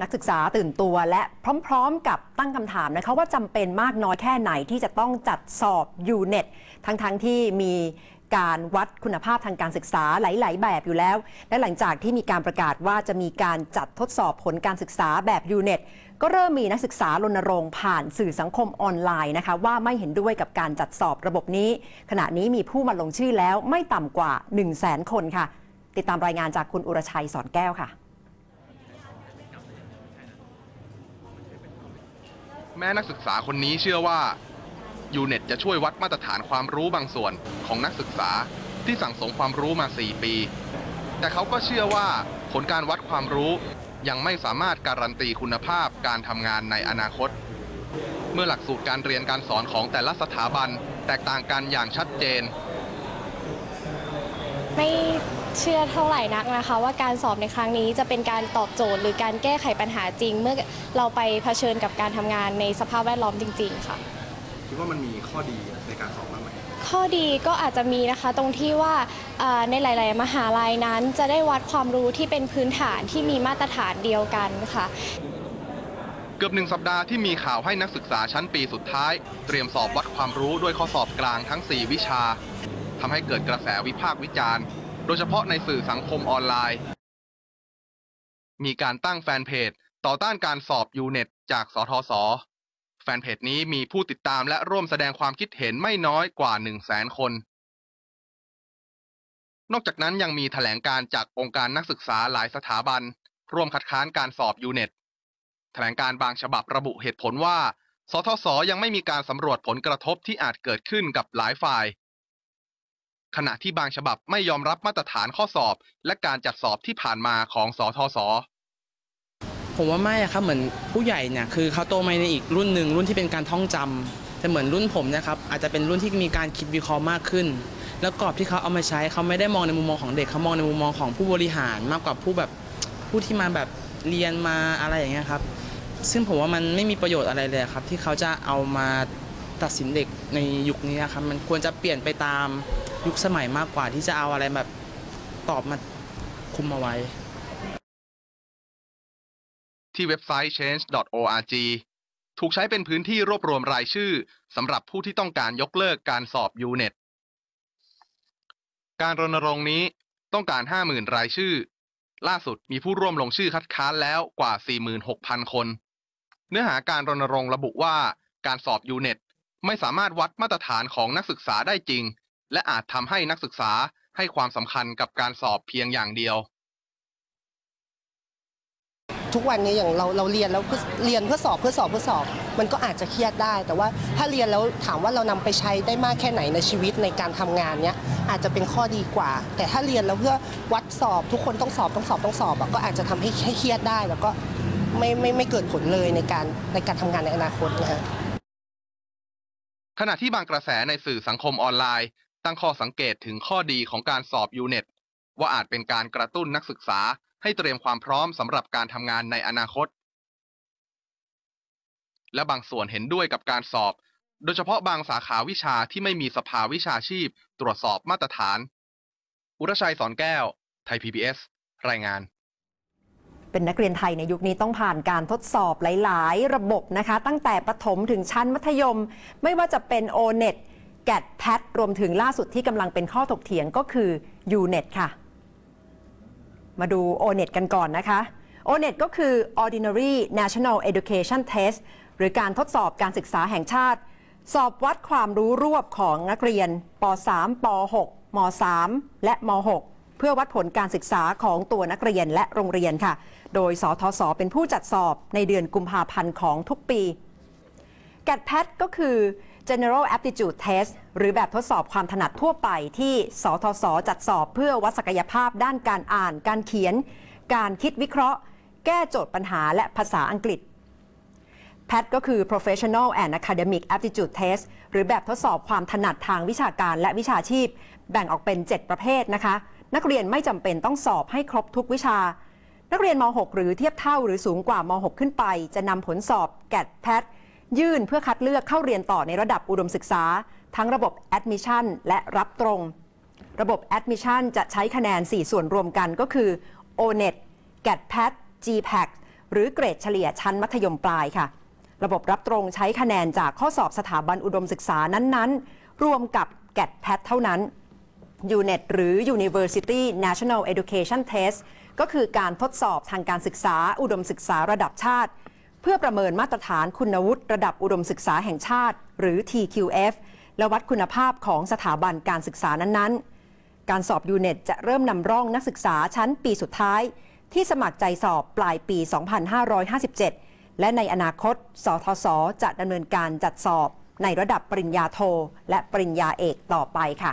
นักศึกษาตื่นตัวและพร้อมๆกับตั้งคำถามนะคะว่าจำเป็นมากน้อยแค่ไหนที่จะต้องจัดสอบยูเน็ตทั้งๆทที่มีการวัดคุณภาพทางการศึกษาหลาย ๆ แบบอยู่แล้ว และหลังจากที่มีการประกาศว่าจะมีการจัดทดสอบผลการศึกษาแบบยูเน็ตก็เริ่มมีนักศึกษารณรงค์ผ่านสื่อสังคมออนไลน์นะคะว่าไม่เห็นด้วยกับการจัดสอบระบบนี้ ขณะนี้มีผู้มาลงชื่อแล้วไม่ต่ำกว่า 1 0 0 0 0แสนคนค่ะ ติดตามรายงานจากคุณอุรชัยสอนแก้วค่ะ แม้นักศึกษาคนนี้เชื่อว่ายูเน็ตจะช่วยวัดมาตรฐานความรู้บางส่วนของนักศึกษาที่สั่งสมความรู้มา 4 ปี แต่เขาก็เชื่อว่าผลการวัดความรู้ยังไม่สามารถการันตีคุณภาพการทำงานในอนาคต เมื่อหลักสูตรการเรียนการสอนของแต่ละสถาบันแตกต่างกันอย่างชัดเจน ไม่ เชื่อเท่าไหร่นักนะคะ ว่าการสอบในครั้งนี้จะเป็นการตอบโจทย์ หรือการแก้ไขปัญหาจริง เมื่อเราไปเผชิญกับการทำงานในสภาพแวดล้อมจริง ๆ ค่ะ คิดว่ามันมีข้อดีในการสอบบ้างไหมข้อดีก็อาจจะมีนะคะตรงที่ว่าอ่าในหลาย ๆ มหาลัยนั้น จะได้วัดความรู้ที่เป็นพื้นฐานที่มีมาตรฐานเดียวกันค่ะ เกือบหนึ่งสัปดาห์ที่มีข่าวให้นักศึกษาชั้นปีสุดท้าย เตรียมสอบวัดความรู้ด้วยข้อสอบกลางทั้ง 4 วิชาทำให้เกิดกระแสวิพากษ์วิจารณ์ โดยเฉพาะในสื่อสังคมออนไลน์ มีการตั้งแฟนเพจ ต่อต้านการสอบยูเน็ตจากสทศแฟนเพจนี้มีผู้ติดตามและร่วมแสดงความคิดเห็นไม่น้อยกว่า1 0 0 0 0แสนคน นอกจากนั้นยังมีแถลงการจากองค์การนักศึกษาหลายสถาบัน ร่วมคัดค้านการสอบยูเน็ตแถลงการบางฉบับระบุเหตุผลว่า สทศยังไม่มีการสำรวจผลกระทบที่อาจเกิดขึ้นกับหลายฝ่าย ขณะที่บางฉบับไม่ยอมรับมาตรฐานข้อสอบ และการจัดสอบที่ผ่านมาของสทศผมว่าไม่อะครับเหมือนผู้ใหญ่เนี่ยคือเขาโตมาในอีกรุ่นหนึ่งรุ่นที่เป็นการท่องจำแต่เหมือนรุ่นผมนะครับอาจจะเป็นรุ่นที่มีการคิดวิเคราะห์มากขึ้น แล้วกรอบที่เขาเอามาใช้เขาไม่ได้มองในมุมมองของเด็กเขามองในมุมมองของผู้บริหารมากกว่าผู้แบบผู้ที่มาแบบเรียนมาอะไรอย่างเงี้ยครับซึ่งผมว่ามันไม่มีประโยชน์อะไรเลยครับ ที่เขาจะเอามาตัดสินเด็กในยุคนี้ครับมันควรจะเปลี่ยนไปตาม ยุคสมัยมากกว่าที่จะเอาอะไรแบบตอบมาคุมเอาไว้ ที่เว็บไซต์ change.org ถูกใช้เป็นพื้นที่รวบรวมรายชื่อสำหรับผู้ที่ต้องการยกเลิกการสอบ UNET การรณรงค์นี้ต้องการ 50,000 รายชื่อ ล่าสุดมีผู้ร่วมลงชื่อคัดค้านแล้วกว่า 46,000 คน เนื้อหาการรณรงค์ระบุว่าการสอบ UNET ไม่สามารถวัดมาตรฐานของนักศึกษาได้จริง และอาจทำให้นักศึกษาให้ความสำคัญกับการสอบเพียงอย่างเดียว ทุกวันนี้อย่างเราเราเรียนแล้วเพื่อเรียนเพื่อสอบเพื่อสอบเพื่อสอบ มันก็อาจจะเครียดได้ แต่ว่าถ้าเรียนแล้วถามว่าเรานำไปใช้ได้มากแค่ไหนในชีวิตในการทำงานเนี้ยอาจจะเป็นข้อดีกว่า แต่ถ้าเรียนแล้วเพื่อวัดสอบ ทุกคนต้องสอบต้องสอบต้องสอบอะก็อาจจะทำให้ให้เครียดได้แล้วก็ไม่ไม่ไม่เกิดผลเลยในการในการทำงานในอนาคตนะฮะขณะที่บางกระแสในสื่อสังคมออนไลน์ ตั้งข้อสังเกตถึงข้อดีของการสอบ UNET ว่าอาจเป็นการกระตุ้นนักศึกษาให้เตรียมความพร้อมสำหรับการทำงานในอนาคต และบางส่วนเห็นด้วยกับการสอบ โดยเฉพาะบางสาขาวิชาที่ไม่มีสภาวิชาชีพ ตรวจสอบมาตรฐาน อุรชัยสอนแก้ว ไทย PBS รายงานเป็นนักเรียนไทยในยุคนี้ต้องผ่านการทดสอบหลาย ๆ ระบบนะคะ ตั้งแต่ประถมถึงชั้นมัธยม ไม่ว่าจะเป็น O-NET แกดแพทรวมถึงล่าสุดที่กำลังเป็นข้อถกเถียงก็คือ U-NET ค่ะ มาดู O-NET กันก่อนนะคะ O-NET ก็คือ Ordinary National Education Test หรือการทดสอบการศึกษาแห่งชาติ สอบวัดความรู้รวบของนักเรียนป .3 ป .6 ม .3 และม .6 เพื่อวัดผลการศึกษาของตัวนักเรียนและโรงเรียนค่ะ โดยสทศเป็นผู้จัดสอบในเดือนกุมภาพันธ์ของทุกปี g a t p a t ก็คือ General Aptitude Test หรือแบบทดสอบความถนัดทั่วไปที่สทศจัดสอบเพื่อวัดศักยภาพด้านการอ่าน การเขียน การคิดวิเคราะห์ แก้โจทย์ปัญหาและภาษาอังกฤษ PAT ก็คือ Professional and Academic Aptitude Test หรือแบบทดสอบความถนัดทางวิชาการและวิชาชีพ แบ่งออกเป็น 7 ประเภทนะคะ นักเรียนไม่จำเป็นต้องสอบให้ครบทุกวิชา นักเรียนม .6 หรือเทียบเท่าหรือสูงกว่าม .6 ขึ้นไป จะนำผลสอบ GAT PAT ยื่นเพื่อคัดเลือกเข้าเรียนต่อในระดับอุดมศึกษา ทั้งระบบ Admission และรับตรง ระบบ Admission จะใช้คะแนน 4 ส่วนรวมกันก็คือ O-NET GAT PAT GPAC หรือเกรดเฉลี่ยชั้นมัธยมปลายค่ะ ระบบรับตรงใช้คะแนนจากข้อสอบสถาบันอุดมศึกษานั้นๆ รวมกับแกดแพทเท่านั้น UNET หรือ University National Education Test ก็คือการทดสอบทางการศึกษาอุดมศึกษาระดับชาติ พื่อประเมินมาตรฐานคุณวุฒิระดับอุดมศึกษาแห่งชาติ หรือ TQF และวัดคุณภาพของสถาบันการศึกษานั้นๆ การสอบ UNET จะเริ่มนำร่องนักศึกษาชั้นปีสุดท้าย ที่สมัครใจสอบปลายปี 2557 และในอนาคต สทศจะดำเนินการจัดสอบในระดับปริญญาโท และปริญญาเอกต่อไปค่ะ